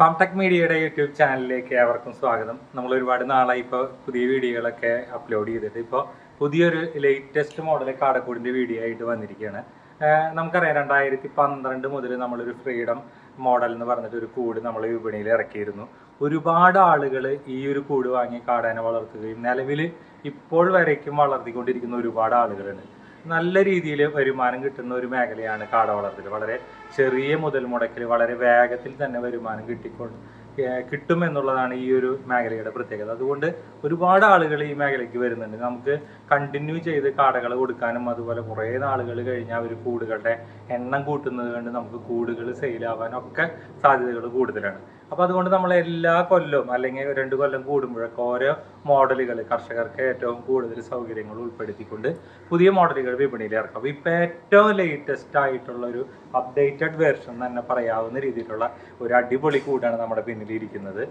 Farm tech മീഡിയയുടെ YouTube ചാനലിലേക്ക് ഏവർക്കും സ്വാഗതം. നമ്മൾ ഒരുപാട് നാളായി ഇപ്പോൾ പുതിയ വീഡിയോകളൊക്കെ അപ്ലോഡ് ചെയ്തിട്ട് ഇപ്പോൾ പുതിയൊരു ലേറ്റസ്റ്റ് മോഡൽ കാടക്കൂടിന്റെ വീഡിയോ ആയിട്ട് വന്നിരിക്കുകയാണ്. നമുക്കറിയാം രണ്ടായിരത്തി പന്ത്രണ്ട് മുതൽ നമ്മളൊരു ഫ്രീഡം മോഡൽ എന്ന് പറഞ്ഞിട്ട് ഒരു കൂട് നമ്മൾ വിപണിയിൽ ഇറക്കിയിരുന്നു. ഒരുപാട് ആളുകൾ ഈ ഒരു കൂട് വാങ്ങി കാടാനെ വളർത്തുകയും നിലവിൽ ഇപ്പോൾ വരയ്ക്കും വളർത്തിക്കൊണ്ടിരിക്കുന്ന ഒരുപാട് ആളുകളുണ്ട്. നല്ല രീതിയിൽ വരുമാനം കിട്ടുന്ന ഒരു മേഖലയാണ് കാട വളർത്തൽ വളരെ ചെറിയ മുതൽ മുടക്കിൽ വളരെ വേഗത്തിൽ തന്നെ വരുമാനം കിട്ടിക്കൊണ്ട് കിട്ടും എന്നുള്ളതാണ് ഈ ഒരു മേഖലയുടെ പ്രത്യേകത. അതുകൊണ്ട് ഒരുപാട് ആളുകൾ ഈ മേഖലയ്ക്ക് വരുന്നുണ്ട്. നമുക്ക് കണ്ടിന്യൂ ചെയ്ത് കാടകൾ കൊടുക്കാനും അതുപോലെ കുറേ നാളുകൾ കഴിഞ്ഞ് അവർ കൂടുകളുടെ എണ്ണം കൂട്ടുന്നത് കൊണ്ട് നമുക്ക് കൂടുകൾ സെയിലാവാനും ഒക്കെ സാധ്യതകൾ കൂടുതലാണ്. അപ്പോൾ അതുകൊണ്ട് നമ്മൾ എല്ലാ കൊല്ലവും അല്ലെങ്കിൽ രണ്ട് കൊല്ലം കൂടുമ്പോഴൊക്കെ ഓരോ മോഡലുകൾ കർഷകർക്ക് ഏറ്റവും കൂടുതൽ സൗകര്യങ്ങൾ ഉൾപ്പെടുത്തിക്കൊണ്ട് പുതിയ മോഡലുകൾ വിപണിയിൽ ഇറക്കും. ഇപ്പൊ ഏറ്റവും ലേറ്റസ്റ്റ് ആയിട്ടുള്ള ഒരു അപ്ഡേറ്റഡ് വേർഷൻ തന്നെ പറയാവുന്ന രീതിയിലുള്ള ഒരു അടിപൊളി കൂടാണ് നമ്മുടെ പിന്നിൽ ഇരിക്കുന്നത്.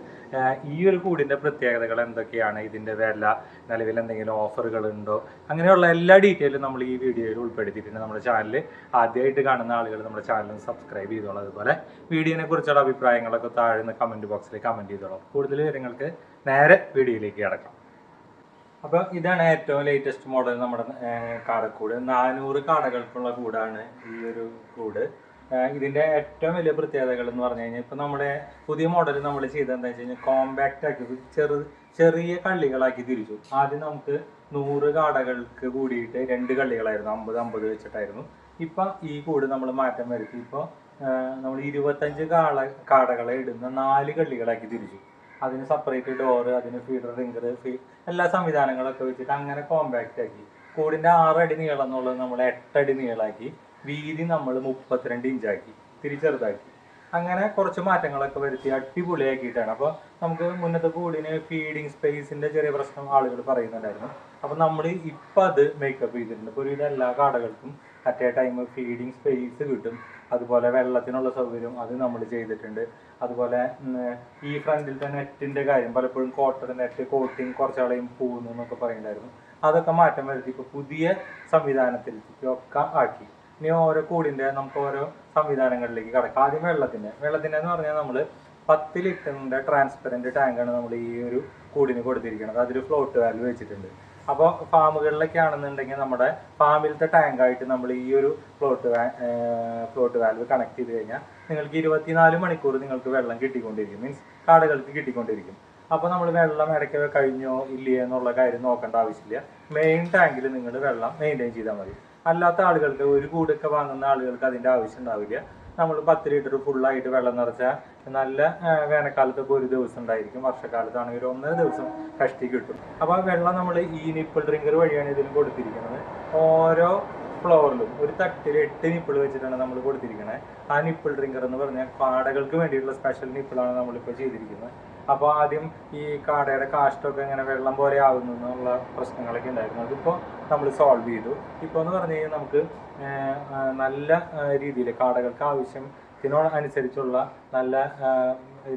ഈ ഒരു കൂടിന്റെ പ്രത്യേകതകൾ എന്തൊക്കെയാണ്? ഇതിന്റെ വില നിലവിൽ എന്തെങ്കിലും ഓഫറുകൾ ഉണ്ടോ? അങ്ങനെയുള്ള എല്ലാ ഡീറ്റെയിലും നമ്മൾ ഈ വീഡിയോയിൽ ഉൾപ്പെടുത്തിയിട്ടുണ്ട് നമ്മുടെ ചാനൽ ആദ്യമായിട്ട് കാണുന്ന ആളുകൾ നമ്മുടെ ചാനൽ സബ്സ്ക്രൈബ് ചെയ്തോളാം. അതുപോലെ വീഡിയോനെ കുറിച്ചുള്ള അഭിപ്രായങ്ങളൊക്കെ താഴെ കമന്റ് ബോക്സിൽ കമന്റ് ചെയ്തോളാം. കൂടുതൽ വിവരങ്ങൾക്ക് നേരെ വീഡിയോയിലേക്ക് കിടക്കാം. അപ്പോൾ ഇതാണ് ഏറ്റവും ലേറ്റസ്റ്റ് മോഡൽ നമ്മുടെ കാടക്കൂട്. നാനൂറ് കാടകൾക്കുള്ള കൂടാണ് ഈ ഒരു കൂട്. ഇതിന്റെ ഏറ്റവും വലിയ പ്രത്യേകതകൾ എന്ന് പറഞ്ഞു കഴിഞ്ഞാൽ ഇപ്പോൾ നമ്മുടെ പുതിയ മോഡൽ നമ്മൾ ചെയ്തതെന്ന് വെച്ച് കഴിഞ്ഞാൽ കോമ്പാക്റ്റ് ആക്കി ചെറു ചെറിയ കള്ളികളാക്കി തിരിച്ചു. ആദ്യം നമുക്ക് നൂറ് കാടകൾക്ക് കൂടിയിട്ട് രണ്ട് കള്ളികളായിരുന്നു അമ്പത് അമ്പത് വെച്ചിട്ടായിരുന്നു. ഇപ്പം ഈ കൂട് നമ്മൾ മാറ്റം വരുത്തി. ഇപ്പോൾ നമ്മൾ ഇരുപത്തഞ്ച് കാള കാടകളെ ഇടുന്ന നാല് കള്ളികളാക്കി തിരിച്ചു. അതിന് സെപ്പറേറ്റ് ഡോറ് അതിന് ഫീഡർ റിങ്കർ എല്ലാ സംവിധാനങ്ങളൊക്കെ വെച്ചിട്ട് അങ്ങനെ കോമ്പാക്റ്റ് ആക്കി. കൂടിന്റെ ആറടി നീളം എന്നുള്ളത് നമ്മൾ എട്ടടി നീളാക്കി. വീതി നമ്മൾ മുപ്പത്തിരണ്ട് ഇഞ്ചാക്കി. തിരിച്ചെറുതാക്കി. അങ്ങനെ കുറച്ച് മാറ്റങ്ങളൊക്കെ വരുത്തി അടിപൊളിയാക്കിയിട്ടാണ്. അപ്പോൾ നമുക്ക് മുന്നത്തെ കൂടിന് ഫീഡിങ് സ്പേസിന്റെ ചെറിയ പ്രശ്നം ആളുകൾ പറയുന്നുണ്ടായിരുന്നു. അപ്പോൾ നമ്മൾ ഇപ്പം അത് മേക്കപ്പ് ചെയ്തിട്ടുണ്ട്. ഇപ്പോൾ എല്ലാ കാടകൾക്കും at a time feeding space കിട്ടും. അതുപോലെ വെള്ളത്തിനുള്ള സൗകര്യം അത് നമ്മൾ ചെയ്തിട്ടുണ്ട്. അതുപോലെ ഈ ഫ്രണ്ടിൽ തന്നെ നെറ്റിന്റെ കാര്യം പലപ്പോഴും കോട്ടർ നെറ്റ് കോട്ടിങ് കുറച്ചാളെയും പോകുന്നു എന്നൊക്കെ പറയുന്നുണ്ടായിരുന്നു. അതൊക്കെ മാറ്റം വരുത്തി ഇപ്പോൾ പുതിയ സംവിധാനത്തിൽ ഒക്കെ ആക്കി. ഇനി ഓരോ കൂടിന്റെ നമുക്ക് ഓരോ സംവിധാനങ്ങളിലേക്ക് കടക്കാം. ആദ്യം വെള്ളത്തിന്റെ വെള്ളത്തിന്റെ എന്ന് പറഞ്ഞാൽ നമ്മൾ പത്ത് ലിറ്ററിന്റെ ട്രാൻസ്പെറന്റ് ടാങ്കാണ് നമ്മൾ ഈ ഒരു കൂടിന് കൊടുത്തിരിക്കുന്നത് അതിൽ ഫ്ലോട്ട് വാൽവ് വെച്ചിട്ടുണ്ട്. അപ്പോൾ ഫാമുകളിലൊക്കെ ആണെന്നുണ്ടെങ്കിൽ നമ്മുടെ ഫാമിലത്തെ ടാങ്കായിട്ട് നമ്മൾ ഈ ഒരു ഫ്ലോട്ട് ഫ്ലോട്ട് വാൽവ് കണക്ട് ചെയ്ത് കഴിഞ്ഞാൽ നിങ്ങൾക്ക് ഇരുപത്തിനാല് മണിക്കൂർ നിങ്ങൾക്ക് വെള്ളം കിട്ടിക്കൊണ്ടിരിക്കും. മീൻസ് കാടുകൾക്ക് കിട്ടിക്കൊണ്ടിരിക്കും. അപ്പോൾ നമ്മൾ വെള്ളം ഇടയ്ക്ക് കഴിഞ്ഞോ ഇല്ലയോ എന്നുള്ള കാര്യം നോക്കേണ്ട ആവശ്യമില്ല. മെയിൻ ടാങ്കിൽ നിങ്ങൾ വെള്ളം മെയിന്റെയിൻ ചെയ്താൽ മതി. അല്ലാത്ത ആളുകൾക്ക് ഒരു കൂടൊക്കെ വാങ്ങുന്ന ആളുകൾക്ക് അതിന്റെ ആവശ്യം ഉണ്ടാവില്ല. നമ്മൾ പത്ത് ലിറ്റർ ഫുള്ളായിട്ട് വെള്ളം നിറച്ചാൽ നല്ല വേനൽക്കാലത്ത് വേനൽക്കാലത്തൊക്കെ ഒരു ദിവസം ഉണ്ടായിരിക്കും. വർഷക്കാലത്താണെങ്കിൽ ഒന്നര ദിവസം കഷ്ടി കിട്ടും. അപ്പോൾ ആ വെള്ളം നമ്മൾ ഈ നിപ്പിൾ ഡ്രിങ്കർ വഴിയാണ് ഇതിന് കൊടുത്തിരിക്കുന്നത്. ഓരോ ഫ്ലോറിലും ഒരു തട്ടിൽ എട്ട് നിപ്പിൾ വെച്ചിട്ടാണ് നമ്മൾ കൊടുത്തിരിക്കുന്നത് ആ നിപ്പിൾ ഡ്രിങ്കർ എന്ന് പറഞ്ഞാൽ കാടകൾക്ക് വേണ്ടിയിട്ടുള്ള സ്പെഷ്യൽ നിപ്പിളാണ് നമ്മളിപ്പോൾ ചെയ്തിരിക്കുന്നത്. അപ്പോൾ ആദ്യം ഈ കാടയുടെ കാഷ്ടമൊക്കെ ഇങ്ങനെ വെള്ളം പോലെ ആകുന്നു എന്നുള്ള പ്രശ്നങ്ങളൊക്കെ ഉണ്ടായിരുന്നു. അതിപ്പോൾ നമ്മൾ സോൾവ് ചെയ്തു. ഇപ്പോൾ എന്ന് പറഞ്ഞു കഴിഞ്ഞാൽ നമുക്ക് നല്ല രീതിയിൽ കാടകൾക്ക് ആവശ്യത്തിനോട് അനുസരിച്ചുള്ള നല്ല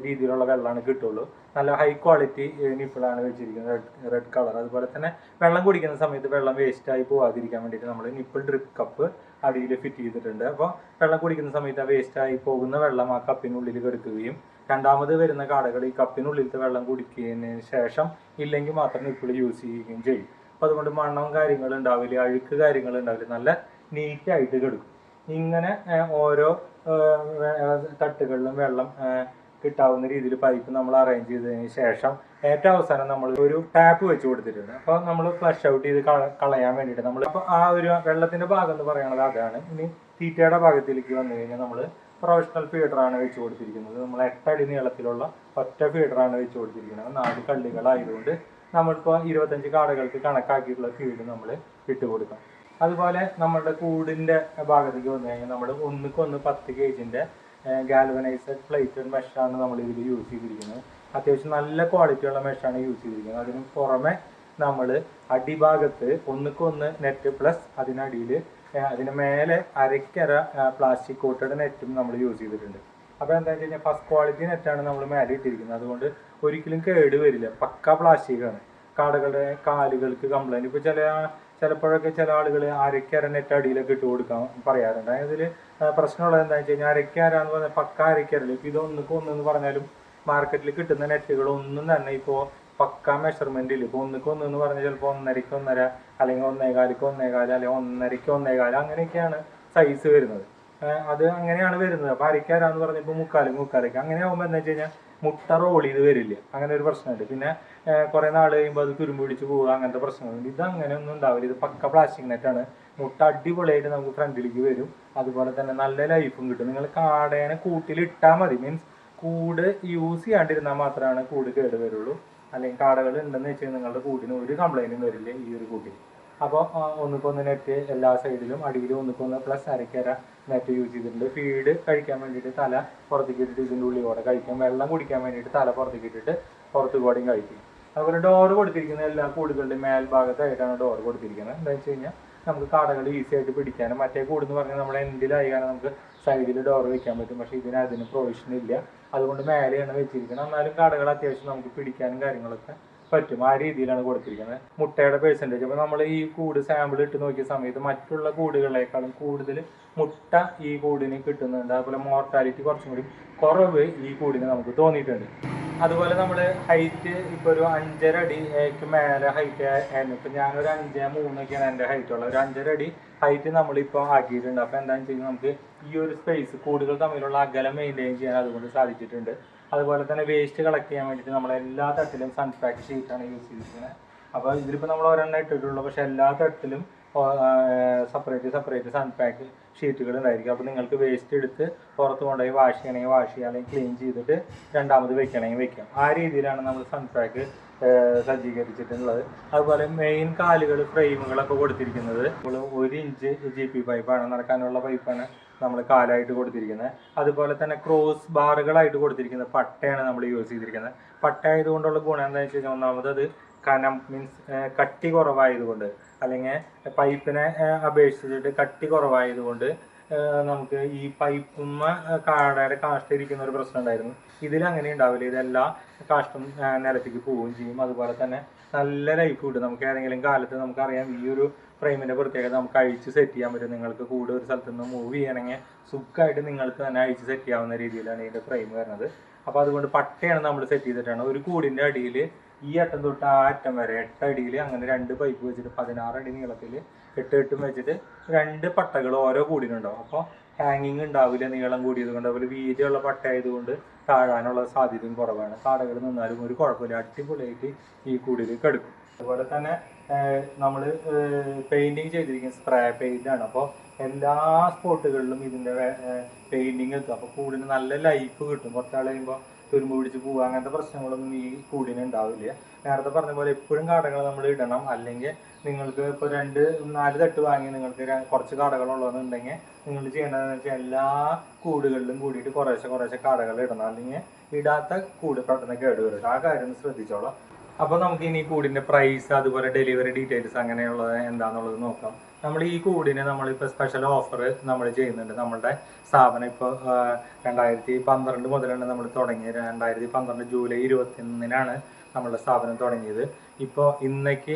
രീതിയിലുള്ള വെള്ളമാണ് കിട്ടുള്ളൂ. നല്ല ഹൈ ക്വാളിറ്റി നിപ്പിളാണ് വെച്ചിരിക്കുന്നത്. റെഡ് റെഡ് കളർ അതുപോലെ തന്നെ വെള്ളം കുടിക്കുന്ന സമയത്ത് വെള്ളം വേസ്റ്റ് ആയി പോകാതിരിക്കാൻ വേണ്ടിയിട്ട് നമ്മൾ നിപ്പിൾ ഡ്രിപ്പ് കപ്പ് അടിയിൽ ഫിറ്റ് ചെയ്തിട്ടുണ്ട്. അപ്പോൾ വെള്ളം കുടിക്കുന്ന സമയത്ത് ആ വേസ്റ്റ് ആയി പോകുന്ന വെള്ളം ആ കപ്പിനുള്ളിൽ കെടുക്കുകയും രണ്ടാമത് വരുന്ന കാടകൾ ഈ കപ്പിനുള്ളിലത്തെ വെള്ളം കുടിക്കുന്നതിന് ശേഷം ഇല്ലെങ്കിൽ മാത്രം നിപ്പിൾ യൂസ് ചെയ്യുകയും ചെയ്യും. അപ്പോൾ അതുകൊണ്ട് മണ്ണവും കാര്യങ്ങളും ഉണ്ടാവില്ല അഴുക്ക് കാര്യങ്ങളും ഉണ്ടാവില്ല. നല്ല നീറ്റായിട്ട് കിടക്കും. ഇങ്ങനെ ഓരോ തട്ടുകളിലും വെള്ളം കിട്ടാവുന്ന രീതിയിൽ പൈപ്പ് നമ്മൾ അറേഞ്ച് ചെയ്തതിന് ശേഷം ഏറ്റവും അവസാനം നമ്മൾ ഒരു ടാപ്പ് വെച്ച് കൊടുത്തിട്ടുണ്ട്. അപ്പോൾ നമ്മൾ ഫ്ലഷ് ഔട്ട് ചെയ്ത് കളയാൻ വേണ്ടിയിട്ട് നമ്മൾ അപ്പോൾ ആ ഒരു വെള്ളത്തിന്റെ ഭാഗം എന്ന് പറയുന്നത് അതാണ്. ഇനി തീറ്റയുടെ ഭാഗത്തിലേക്ക് വന്നു കഴിഞ്ഞാൽ നമ്മൾ പ്രൊഫഷണൽ ഫീഡറാണ് വെച്ച് കൊടുത്തിരിക്കുന്നത്. നമ്മൾ എട്ടടി നീളത്തിലുള്ള ഒറ്റ ഫീഡറാണ് വെച്ച് കൊടുത്തിരിക്കുന്നത്. നാല് കള്ളികളായതുകൊണ്ട് നമ്മളിപ്പോൾ ഇരുപത്തഞ്ച് കാടകൾക്ക് കണക്കാക്കിയിട്ടുള്ള ഫീഡ് നമ്മൾ ഇട്ട് കൊടുക്കാം. അതുപോലെ നമ്മുടെ കൂടിന്റെ ഭാഗത്തേക്ക് വന്നു കഴിഞ്ഞാൽ നമ്മൾ ഒന്നിക്കൊന്ന് പത്ത് കേജിന്റെ ഗാൽവനൈസഡ് പ്ലേറ്റഡ് മെഷാണ് നമ്മൾ ഇതിൽ യൂസ് ചെയ്തിരിക്കുന്നത്. അത്യാവശ്യം നല്ല ക്വാളിറ്റിയുള്ള മെഷാണ് യൂസ് ചെയ്തിരിക്കുന്നത്. അതിന് പുറമെ നമ്മൾ അടിഭാഗത്ത് ഒന്നിക്കൊന്ന് നെറ്റ് പ്ലസ് അതിനടിയിൽ അതിന് മേലെ അരക്കര പ്ലാസ്റ്റിക് കോട്ടഡ് നെറ്റും നമ്മൾ യൂസ് ചെയ്തിട്ടുണ്ട്. അപ്പോൾ എന്താ വെച്ച് കഴിഞ്ഞാൽ ഫസ്റ്റ് ക്വാളിറ്റി നെറ്റാണ് നമ്മൾ മേലെ ഇട്ടിരിക്കുന്നത്. അതുകൊണ്ട് ഒരിക്കലും കേട് വരില്ല. പക്ക പ്ലാസ്റ്റിക്കാണ് കാടകളുടെ കാലുകൾക്ക് കംപ്ലൈന്റ് ഇപ്പോൾ ചില ചിലപ്പോഴൊക്കെ ചില ആളുകൾ അരക്കര നെറ്റ് അടിയിലൊക്കെ ഇട്ട് കൊടുക്കാൻ പറയാറുണ്ട്. അതിൽ പ്രശ്നമുള്ളത് എന്താണെന്ന് വെച്ച് കഴിഞ്ഞാൽ അരക്കര എന്ന് പറഞ്ഞാൽ പക്ക അരക്കരല്ല ഇപ്പം ഇതൊന്നും ഒന്നെന്ന് പറഞ്ഞാലും മാർക്കറ്റിൽ കിട്ടുന്ന നെറ്റുകൾ ഒന്നും തന്നെ ഇപ്പോൾ പക്ക മെഷർമെന്റ് ഇല്ല ഇപ്പോൾ ഒന്നിക്ക് ഒന്ന് എന്ന് പറഞ്ഞാൽ ചിലപ്പോൾ ഒന്നരയ്ക്ക് ഒന്നര അല്ലെങ്കിൽ ഒന്നേകാലിക്ക് ഒന്നേകാൽ അല്ലെങ്കിൽ ഒന്നരയ്ക്ക് ഒന്നേകാൽ. അങ്ങനെയൊക്കെയാണ് സൈസ് വരുന്നത്. അത് അങ്ങനെയാണ് വരുന്നത്. അപ്പോൾ അരക്കാരാന്ന് പറഞ്ഞപ്പോൾ മുക്കാലും മുക്കാലേക്ക് അങ്ങനെ ആകുമ്പോൾ എന്താ വെച്ച് കഴിഞ്ഞാൽ മുട്ട റോൾ ചെയ്ത് വരില്ല. അങ്ങനെ ഒരു പ്രശ്നമുണ്ട്. പിന്നെ കുറെ നാൾ കഴിയുമ്പോൾ അത് തുരുമ്പ് പിടിച്ച് പോവുക അങ്ങനത്തെ പ്രശ്നങ്ങളുണ്ട്. ഇത് അങ്ങനെ ഒന്നും ഉണ്ടാവില്ല. ഇത് പക്ക പ്ലാസ്റ്റിക് നെറ്റാണ് മുട്ട അടിപൊളിയായിട്ട് നമുക്ക് ഫ്രണ്ടിലേക്ക് വരും. അതുപോലെ തന്നെ നല്ല ലൈഫും കിട്ടും. നിങ്ങൾ കാടേനെ കൂട്ടിലിട്ടാൽ മതി. മീൻസ് കൂട് യൂസ് ചെയ്യാണ്ടിരുന്നാൽ മാത്രമാണ് കൂട് കേട് വരുള്ളൂ. അല്ലെങ്കിൽ കാടകൾ ഉണ്ടെന്ന് വെച്ചാൽ നിങ്ങളുടെ കൂടിന് ഒരു കംപ്ലൈന്റും വരില്ല ഈ ഒരു കൂട്ടിൽ അപ്പോൾ ഒന്നിക്കൊന്ന് നെറ്റ് എല്ലാ സൈഡിലും അടിയിലും ഒന്നിക്കൊന്ന് പ്ലസ് അരക്കര നെറ്റ് യൂസ് ചെയ്തിട്ടുണ്ട്. ഫീഡ് കഴിക്കാൻ വേണ്ടിയിട്ട് തല പുറത്തേക്ക് ഇട്ടിട്ട് ഇതിന്റെ ഉള്ളിലൂടെ കഴിക്കും. വെള്ളം കുടിക്കാൻ വേണ്ടിയിട്ട് തല പുറത്തേക്ക് ഇട്ടിട്ട് പുറത്ത് കൂടെയും കഴിക്കും. അതുപോലെ ഡോർ കൊടുത്തിരിക്കുന്ന എല്ലാ കൂടുകളുടെയും മേൽഭാഗത്തായിട്ടാണ് ഡോർ കൊടുത്തിരിക്കുന്നത്. എന്താ വെച്ച് കഴിഞ്ഞാൽ നമുക്ക് കാടകൾ ഈസി ആയിട്ട് പിടിക്കാനും മറ്റേ കൂട് എന്ന് പറഞ്ഞാൽ നമ്മൾ എൻഡിലായി കാരണം നമുക്ക് സൈഡിൽ ഡോർ വെക്കാൻ പറ്റും. പക്ഷേ ഇതിന് അതിന് പ്രൊവിഷൻ ഇല്ല. അതുകൊണ്ട് മേലെയാണ് വെച്ചിരിക്കുന്നത്. എന്നാലും കാടകൾ അത്യാവശ്യം നമുക്ക് പിടിക്കാനും കാര്യങ്ങളൊക്കെ പറ്റും. ആ രീതിയിലാണ് കൊടുത്തിരിക്കുന്നത്. മുട്ടയുടെ പേഴ്സന്റേജ് അപ്പോൾ നമ്മൾ ഈ കൂട് സാമ്പിൾ ഇട്ട് നോക്കിയ സമയത്ത് മറ്റുള്ള കൂടുകളെക്കാളും കൂടുതൽ മുട്ട ഈ കൂടിന് കിട്ടുന്നുണ്ട്. അതുപോലെ മോർട്ടാലിറ്റി കുറച്ചും കൂടി കുറവ് ഈ കൂടിന് നമുക്ക് തോന്നിയിട്ടുണ്ട്. അതുപോലെ നമ്മൾ ഹൈറ്റ് ഇപ്പോൾ ഒരു അഞ്ചര അടിക്ക് മേലെ ഹൈറ്റ് ആയിരുന്നു. ഇപ്പം ഞാനൊരു അഞ്ച് മൂന്നൊക്കെയാണ് എന്റെ ഹൈറ്റ് ഉള്ളത്. ഒരു അഞ്ചര അടി ഹൈറ്റ് നമ്മളിപ്പോൾ ആക്കിയിട്ടുണ്ട്. അപ്പോൾ എന്താണെന്ന് വെച്ച് കഴിഞ്ഞാൽ നമുക്ക് ഈ ഒരു സ്പേസ് കൂടുകൾ തമ്മിലുള്ള അകലം മെയിന്റെയിൻ ചെയ്യാൻ അതുകൊണ്ട് സാധിച്ചിട്ടുണ്ട്. അതുപോലെ തന്നെ വേസ്റ്റ് കളക്ട് ചെയ്യാൻ വേണ്ടിയിട്ട് നമ്മൾ എല്ലാ തട്ടിലും സൺപാക്ക് ഷീറ്റാണ് യൂസ് ചെയ്തിരിക്കുന്നത് അപ്പോൾ ഇതിലിപ്പോൾ നമ്മൾ ഒരെണ്ണം ഇട്ടിട്ടുള്ളൂ. പക്ഷേ എല്ലാ തട്ടിലും സെപ്പറേറ്റ് സെപ്പറേറ്റ് സൺപാക്ക് ഷീറ്റുകൾ ഉണ്ടായിരിക്കും. അപ്പോൾ നിങ്ങൾക്ക് വേസ്റ്റ് എടുത്ത് പുറത്ത് കൊണ്ടുപോയി വാഷ് ചെയ്യണമെങ്കിൽ വാഷ് ചെയ്യാം. അല്ലെങ്കിൽ ക്ലീൻ ചെയ്തിട്ട് രണ്ടാമത് വെക്കണമെങ്കിൽ വെക്കാം. ആ രീതിയിലാണ് നമ്മൾ സൺപാക്ക് സജ്ജീകരിച്ചിട്ടുള്ളത്. അതുപോലെ മെയിൻ കാലുകൾ ഫ്രെയിമുകളൊക്കെ കൊടുത്തിരിക്കുന്നത്. നമ്മൾ ഒരു ഇഞ്ച് ജി പി പൈപ്പാണ് നടക്കാനുള്ള പൈപ്പാണ് നമ്മൾ കാലായിട്ട് കൊടുത്തിരിക്കുന്നത്. അതുപോലെ തന്നെ ക്രോസ് ബാറുകളായിട്ട് കൊടുത്തിരിക്കുന്നത് പട്ടയാണ് നമ്മൾ യൂസ് ചെയ്തിരിക്കുന്നത്. പട്ട ആയതുകൊണ്ടുള്ള ഗുണം എന്താണെന്ന് വെച്ച് കഴിഞ്ഞാൽ ഒന്നാമത് അത് കനം മീൻസ് കട്ടി കുറവായതുകൊണ്ട് അല്ലെങ്കിൽ പൈപ്പിനെ അപേക്ഷിച്ചിട്ട് കട്ടി കുറവായതുകൊണ്ട് നമുക്ക് ഈ പൈപ്പുമ്മ കാടയുടെ കാഷ്ട ഇരിക്കുന്ന ഒരു പ്രശ്നം ഉണ്ടായിരുന്നു. ഇതിൽ അങ്ങനെ ഉണ്ടാവില്ല. ഇതെല്ലാം കാഷ്ടം നിലത്തേക്ക് പോവുകയും ചെയ്യും. അതുപോലെ തന്നെ നല്ല ലൈഫ് കിട്ടും. നമുക്ക് ഏതെങ്കിലും കാലത്ത് നമുക്കറിയാം ഈ ഒരു ഫ്രെയിമിന്റെ പ്രത്യേകത നമുക്ക് അഴിച്ച് സെറ്റ് ചെയ്യാൻ പറ്റും. നിങ്ങൾക്ക് കൂടെ ഒരു സ്ഥലത്ത് നിന്ന് മൂവ് ചെയ്യണമെങ്കിൽ സുഖമായിട്ട് നിങ്ങൾക്ക് തന്നെ അഴിച്ച് സെറ്റ് ചെയ്യാവുന്ന രീതിയിലാണ് ഇതിന്റെ ഫ്രെയിം വരുന്നത്. അപ്പോൾ അതുകൊണ്ട് പട്ടയാണ് നമ്മൾ സെറ്റ് ചെയ്തിട്ടാണ്. ഒരു കൂടിന്റെ അടിയിൽ ഈ അറ്റം തൊട്ട് ആ അറ്റം വരെ എട്ടടിയിൽ അങ്ങനെ രണ്ട് പൈപ്പ് വെച്ചിട്ട് പതിനാറ് അടി നീളത്തിൽ എട്ട് എട്ടും വെച്ചിട്ട് രണ്ട് പട്ടകൾ ഓരോ കൂടിയിട്ടുണ്ടാവും അപ്പോൾ ഹാങ്ങിങ് ഉണ്ടാവില്ല നീളം കൂടിയത് കൊണ്ട്. അതുപോലെ വീതിയുള്ള പട്ട ആയതുകൊണ്ട് താഴാനുള്ള സാധ്യതയും കുറവാണ്. കാടകൾ നിന്നാലും ഒരു കുഴപ്പമില്ല. അടിപൊളിയായിട്ട് ഈ കൂടിയിൽ കെടുക്കും. അതുപോലെ തന്നെ നമ്മൾ പെയിന്റിങ് ചെയ്തിരിക്കുന്ന സ്പ്രേ പെയിന്റ് ആണ്. അപ്പോൾ എല്ലാ സ്പോട്ടുകളിലും ഇതിന്റെ പെയിന്റിങ് എത്തും അപ്പോൾ കൂടിന് നല്ല ലൈഫ് കിട്ടും. കുറച്ചാൾ കഴിയുമ്പോൾ തുരുമ്പ് പിടിച്ച് പോവുക അങ്ങനത്തെ പ്രശ്നങ്ങളൊന്നും ഈ കൂടിന് ഉണ്ടാവില്ല. നേരത്തെ പറഞ്ഞ പോലെ എപ്പോഴും കാടകൾ നമ്മൾ ഇടണം. അല്ലെങ്കിൽ നിങ്ങൾക്ക് ഇപ്പോൾ രണ്ട് നാല് തട്ട് വാങ്ങി നിങ്ങൾക്ക് കുറച്ച് കാടകളുള്ളതെന്നുണ്ടെങ്കിൽ നിങ്ങൾ ചെയ്യേണ്ടതെന്ന് വെച്ചാൽ എല്ലാ കൂടുകളിലും കൂടിയിട്ട് കുറേശ്ശെ കുറേശ്ശെ കാടകൾ ഇടണം. അല്ലെങ്കിൽ ഇടാത്ത കൂട് പെട്ടെന്ന് കേടുവരും ആ കാര്യം ഒന്ന് ശ്രദ്ധിച്ചോളാം. അപ്പോൾ നമുക്ക് ഇനി കൂടിന്റെ പ്രൈസ് അതുപോലെ ഡെലിവറി ഡീറ്റെയിൽസ് അങ്ങനെയുള്ളത് എന്താണെന്നുള്ളത് നോക്കാം. നമ്മൾ ഈ കൂടിന് നമ്മളിപ്പോൾ സ്പെഷ്യൽ ഓഫർ നമ്മൾ ചെയ്യുന്നുണ്ട്. നമ്മളുടെ സ്ഥാപനം ഇപ്പോൾ രണ്ടായിരത്തി പന്ത്രണ്ട് മുതലാണ് നമ്മൾ തുടങ്ങിയത് രണ്ടായിരത്തി പന്ത്രണ്ട് ജൂലൈ ഇരുപത്തിയൊന്നിനാണ് നമ്മളുടെ സ്ഥാപനം തുടങ്ങിയത്. ഇപ്പോൾ ഇന്നേക്ക്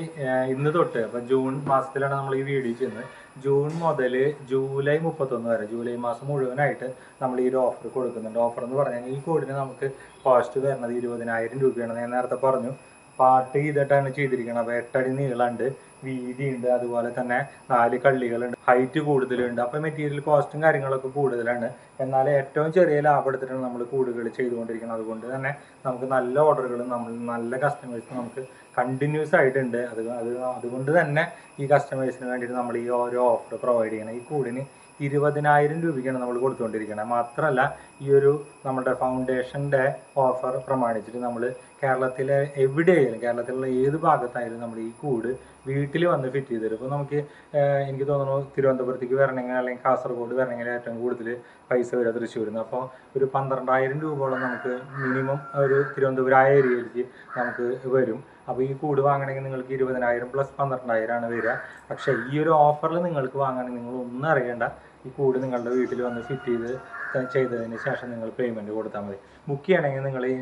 ഇന്ന് തൊട്ട് അപ്പോൾ ജൂൺ മാസത്തിലാണ് നമ്മൾ ഈ വീഡിയോ ചെയ്യുന്നത്. ജൂൺ മുതൽ ജൂലൈ മുപ്പത്തൊന്ന് വരെ ജൂലൈ മാസം മുഴുവനായിട്ട് നമ്മൾ ഈ ഒരു ഓഫർ കൊടുക്കുന്നുണ്ട്. ഓഫർ എന്ന് പറഞ്ഞാൽ ഈ കോഡിന് നമുക്ക് കോസ്റ്റ് വരുന്നത് ഇരുപതിനായിരം രൂപയാണ്. ഞാൻ നേരത്തെ പറഞ്ഞു. പാട്ട് ചെയ്തിട്ടാണ് ചെയ്തിരിക്കുന്നത് അപ്പോൾ എട്ടടി നീളമുണ്ട് വീതിയുണ്ട് അതുപോലെ തന്നെ നാല് കള്ളികളുണ്ട് ഹൈറ്റ് കൂടുതലുണ്ട്. അപ്പോൾ മെറ്റീരിയൽ കോസ്റ്റും കാര്യങ്ങളൊക്കെ കൂടുതലാണ്. എന്നാൽ ഏറ്റവും ചെറിയ ലാഭം എടുത്തിട്ടാണ് നമ്മൾ കൂടുകൾ ചെയ്തുകൊണ്ടിരിക്കുന്നത്. അതുകൊണ്ട് തന്നെ നമുക്ക് നല്ല ഓർഡറുകൾ നമ്മൾ നല്ല കസ്റ്റമേഴ്സ് നമുക്ക് കണ്ടിന്യൂസ് ആയിട്ടുണ്ട്. അത് അത് അതുകൊണ്ട് തന്നെ ഈ കസ്റ്റമേഴ്സിന് വേണ്ടിയിട്ട് നമ്മൾ ഈ ഓരോ ഓഫർ പ്രൊവൈഡ് ചെയ്യണം. ഈ കൂടിന് ഇരുപതിനായിരം രൂപയ്ക്കാണ് നമ്മൾ കൊടുത്തുകൊണ്ടിരിക്കുന്നത് മാത്രമല്ല ഈ ഒരു നമ്മുടെ ഫൗണ്ടേഷന്റെ ഓഫർ പ്രമാണിച്ചിട്ട് നമ്മൾ കേരളത്തിലെ എവിടെയായാലും കേരളത്തിലുള്ള ഏത് ഭാഗത്തായാലും നമ്മൾ ഈ കൂട് വീട്ടിൽ വന്ന് ഫിറ്റ് ചെയ്ത് തരും. നമുക്ക് എനിക്ക് തോന്നുന്നു തിരുവനന്തപുരത്തേക്ക് വരണമെങ്കിൽ അല്ലെങ്കിൽ കാസർഗോഡ് വരണമെങ്കിൽ ഏറ്റവും കൂടുതൽ പൈസ വരിക തൃശ്ശൂരിൽ നിന്ന് അപ്പോൾ ഒരു പന്ത്രണ്ടായിരം രൂപയോളം നമുക്ക് മിനിമം ഒരു തിരുവനന്തപുരം ആ ഏരിയയിലേക്ക് നമുക്ക് വരും. അപ്പോൾ ഈ കൂട് വാങ്ങണമെങ്കിൽ നിങ്ങൾക്ക് ഇരുപതിനായിരം പ്ലസ് പന്ത്രണ്ടായിരമാണ് വരിക. പക്ഷേ ഈ ഒരു ഓഫറിൽ നിങ്ങൾക്ക് വാങ്ങണമെങ്കിൽ നിങ്ങൾ ഒന്നും അറിയണ്ട. ഈ കൂട് നിങ്ങളുടെ വീട്ടിൽ വന്ന് ഫിറ്റ് ചെയ്ത് ചെയ്തതിന് ശേഷം നിങ്ങൾ പേയ്മെന്റ് കൊടുത്താൽ മതി. ബുക്ക് ചെയ്യണമെങ്കിൽ നിങ്ങൾ ഈ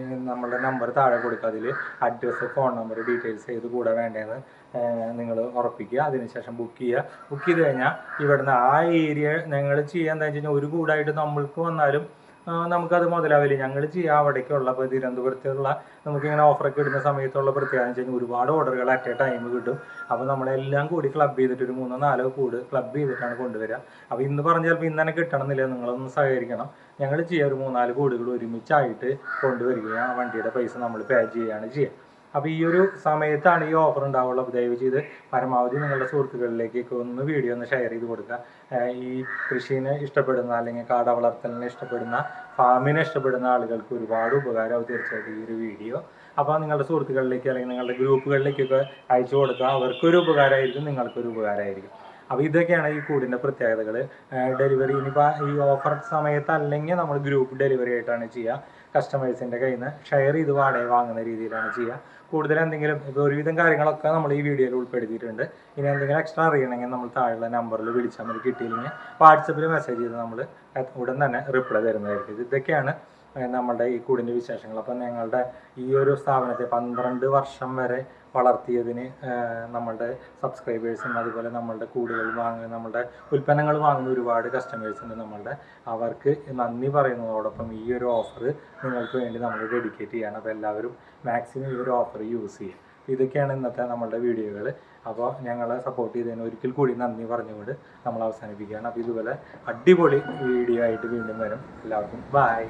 നമ്പർ താഴെ കൊടുക്കുക. അതിൽ അഡ്രസ്സ് ഫോൺ നമ്പർ ഡീറ്റെയിൽസ് ഏത് കൂടെ വേണ്ടതെന്ന് നിങ്ങൾ ഉറപ്പിക്കുക. അതിനുശേഷം ബുക്ക് ചെയ്യുക. ബുക്ക് ചെയ്ത് കഴിഞ്ഞാൽ ഇവിടുന്ന് ആ ഏരിയ നിങ്ങൾ ചെയ്യുക എന്താ വെച്ച് കഴിഞ്ഞാൽ ഒരു കൂടായിട്ട് നമ്മൾക്ക് വന്നാലും നമുക്കത് മുതലാവില്ല? ഞങ്ങൾ ചെയ്യാം അവിടേക്കുള്ള ഇപ്പോൾ തിരുവനന്തപുരത്തുള്ള നമുക്കിങ്ങനെ ഓഫറൊക്കെ ഇടുന്ന സമയത്തുള്ള പ്രത്യേകത വെച്ച് കഴിഞ്ഞാൽ ഒരുപാട് ഓർഡറുകൾ അറ്റ് എ ടൈം കിട്ടും. അപ്പോൾ നമ്മളെല്ലാം കൂടി ക്ലബ് ചെയ്തിട്ട് ഒരു മൂന്നോ നാലോ കൂട് ക്ലബ് ചെയ്തിട്ടാണ് കൊണ്ടുവരിക അപ്പോൾ ഇന്ന് പറഞ്ഞാൽ ചിലപ്പോൾ ഇന്ന് തന്നെ കിട്ടണമെന്നില്ല. നിങ്ങളൊന്ന് സഹകരിക്കണം. ഞങ്ങൾ ചെയ്യുക ഒരു മൂന്നാൽ കൂടുകൾ ഒരുമിച്ചായിട്ട് കൊണ്ടുവരികയും ആ വണ്ടിയുടെ പൈസ നമ്മൾ പേ ചെയ്യുകയാണ് ചെയ്യുക അപ്പോൾ ഈ ഒരു സമയത്താണ് ഈ ഓഫർ ഉണ്ടാവുള്ളൂ. ദയവ് ചെയ്ത് പരമാവധി നിങ്ങളുടെ സുഹൃത്തുക്കളിലേക്കൊക്കെ ഒന്ന് വീഡിയോ ഒന്ന് ഷെയർ ചെയ്ത് കൊടുക്കുക ഈ കൃഷിനെ ഇഷ്ടപ്പെടുന്ന അല്ലെങ്കിൽ കാട വളർത്തലിനെ ഇഷ്ടപ്പെടുന്ന ഫാമിനെ ഇഷ്ടപ്പെടുന്ന ആളുകൾക്ക് ഒരുപാട് ഉപകാരമാവും തീർച്ചയായിട്ടും ഈ ഒരു വീഡിയോ അപ്പോൾ നിങ്ങളുടെ സുഹൃത്തുക്കളിലേക്ക് അല്ലെങ്കിൽ നിങ്ങളുടെ ഗ്രൂപ്പുകളിലേക്കൊക്കെ അയച്ചു കൊടുക്കുക അവർക്കൊരു ഉപകാരമായിരിക്കും നിങ്ങൾക്കൊരു ഉപകാരമായിരിക്കും. അപ്പോൾ ഇതൊക്കെയാണ് ഈ കൂടിന്റെ പ്രത്യേകതകൾ ഡെലിവറി ഇനിയിപ്പോൾ ഈ ഓഫർ സമയത്ത് അല്ലെങ്കിൽ നമ്മൾ ഗ്രൂപ്പ് ഡെലിവറി ആയിട്ടാണ് ചെയ്യുക. കസ്റ്റമേഴ്സിന്റെ കയ്യിൽ നിന്ന് ഷെയർ ചെയ്ത് വാടക വാങ്ങുന്ന രീതിയിലാണ് ചെയ്യുക. കൂടുതൽ എന്തെങ്കിലും ഇപ്പോൾ ഒരുവിധം കാര്യങ്ങളൊക്കെ നമ്മൾ ഈ വീഡിയോയിൽ ഉൾപ്പെടുത്തിയിട്ടുണ്ട്. ഇനി എന്തെങ്കിലും എക്സ്ട്രാ അറിയണമെങ്കിൽ നമ്മൾ താഴെയുള്ള നമ്പറിൽ വിളിച്ചാൽ മതി. കിട്ടിയില്ലെങ്കിൽ വാട്സപ്പിൽ മെസ്സേജ് ചെയ്ത് നമ്മൾ ഉടൻ തന്നെ റിപ്ലൈ തരുന്നതായിരിക്കും. ഇതൊക്കെയാണ് നമ്മുടെ ഈ കൂടിന്റെ വിശേഷങ്ങൾ. അപ്പം ഞങ്ങളുടെ ഈ ഒരു സ്ഥാപനത്തെ പന്ത്രണ്ട് വർഷം വരെ വളർത്തിയതിന് നമ്മളുടെ സബ്സ്ക്രൈബേഴ്സും അതുപോലെ നമ്മളുടെ കൂടുകൾ വാങ്ങുന്ന നമ്മളുടെ ഉൽപ്പന്നങ്ങൾ വാങ്ങുന്ന ഒരുപാട് കസ്റ്റമേഴ്സ് ഉണ്ട് നമ്മളുടെ. അവർക്ക് നന്ദി പറയുന്നതോടൊപ്പം ഈ ഒരു ഓഫർ നിങ്ങൾക്ക് വേണ്ടി നമ്മൾ ഡെഡിക്കേറ്റ് ചെയ്യണം. അപ്പോൾ എല്ലാവരും മാക്സിമം ഈ ഒരു ഓഫർ യൂസ് ചെയ്യുക. ഇതൊക്കെയാണ് ഇന്നത്തെ നമ്മളുടെ വീഡിയോകൾ അപ്പോൾ ഞങ്ങളെ സപ്പോർട്ട് ചെയ്തതിന് ഒരിക്കൽ കൂടി നന്ദി പറഞ്ഞുകൊണ്ട് നമ്മൾ അവസാനിപ്പിക്കുകയാണ്. അപ്പോൾ ഇതുപോലെ അടിപൊളി വീഡിയോ ആയിട്ട് വീണ്ടും വരും. എല്ലാവർക്കും ബൈ